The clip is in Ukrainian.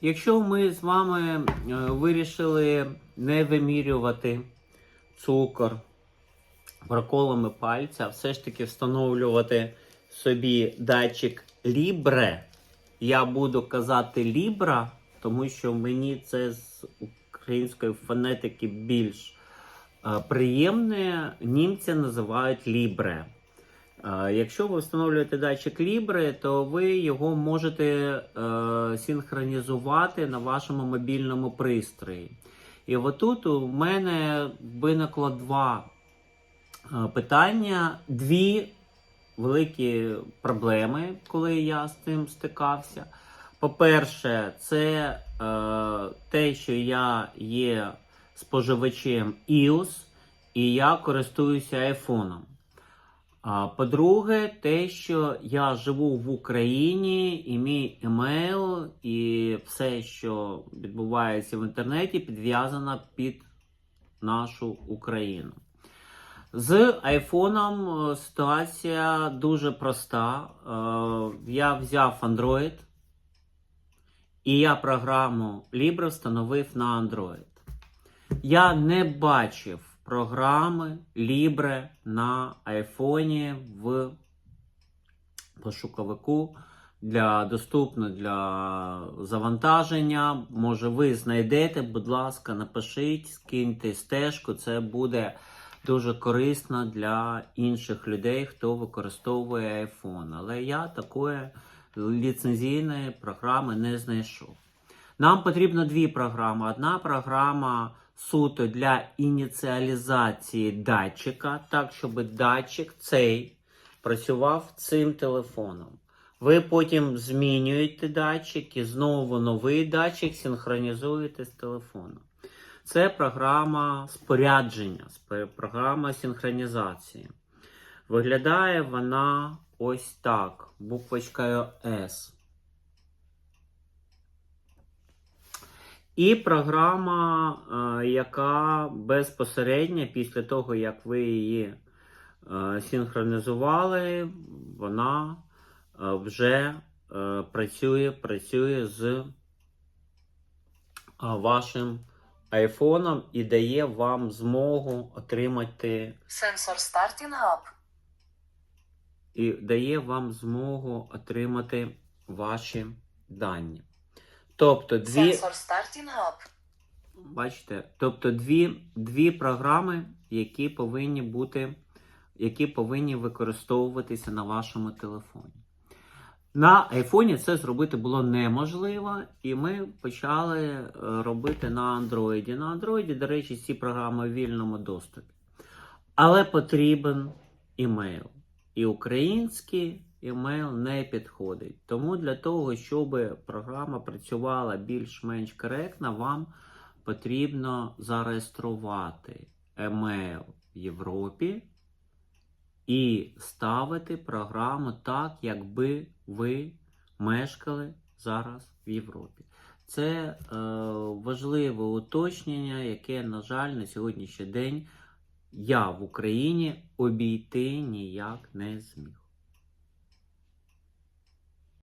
Якщо ми з вами е, вирішили не вимірювати цукор проколами пальця, все ж таки встановлювати собі датчик Libre, я буду казати Libra, тому що мені це з української фонетики більш е, приємне. Німці називають Libre. Якщо ви встановлюєте датчик Libre, то ви його можете е, синхронізувати на вашому мобільному пристрої. І отут у мене виникло два е, питання, дві великі проблеми, коли я з цим стикався. По-перше, це е, те, що я є споживачем iOS і я користуюся айфоном. По-друге, те, що я живу в Україні, і мій емейл, і все, що відбувається в інтернеті, підв'язано під нашу Україну. З айфоном е, ситуація дуже проста. Е, Я взяв Android, і я програму Libre встановив на Android. Я не бачив програми Libre на айфоні в пошуковику для доступно для завантаження. Може, ви знайдете, будь ласка, напишіть, скиньте стежку. Це буде дуже корисно для інших людей, хто використовує iPhone. Але я такої ліцензійної програми не знайшов. Нам потрібно дві програми. Одна програма суто для ініціалізації датчика, так, щоб датчик цей працював цим телефоном. Ви потім змінюєте датчик і знову новий датчик синхронізуєте з телефоном. Це програма спорядження, програма синхронізації. Виглядає вона ось так, буквочкою S. І програма, е, яка безпосередньо після того, як ви її е, синхронізували, вона е, вже працює, працює з вашим айфоном і дає вам змогу отримати Sensor starting up. і дає вам змогу отримати ваші дані. Тобто дві, Sensor starting up. бачите, тобто дві, дві програми, які повинні бути, які повинні використовуватися на вашому телефоні. На айфоні це зробити було неможливо, і ми почали е, робити на Андроїді. На Андроїді, до речі, ці програми в вільному доступі. Але потрібен імейл. І український імейл не підходить. Тому для того, щоб програма працювала більш-менш коректно, вам потрібно зареєструвати емейл в Європі і ставити програму так, якби ви мешкали зараз в Європі. Це е, важливе уточнення, яке, на жаль, на сьогоднішній день я в Україні обійти ніяк не зміг.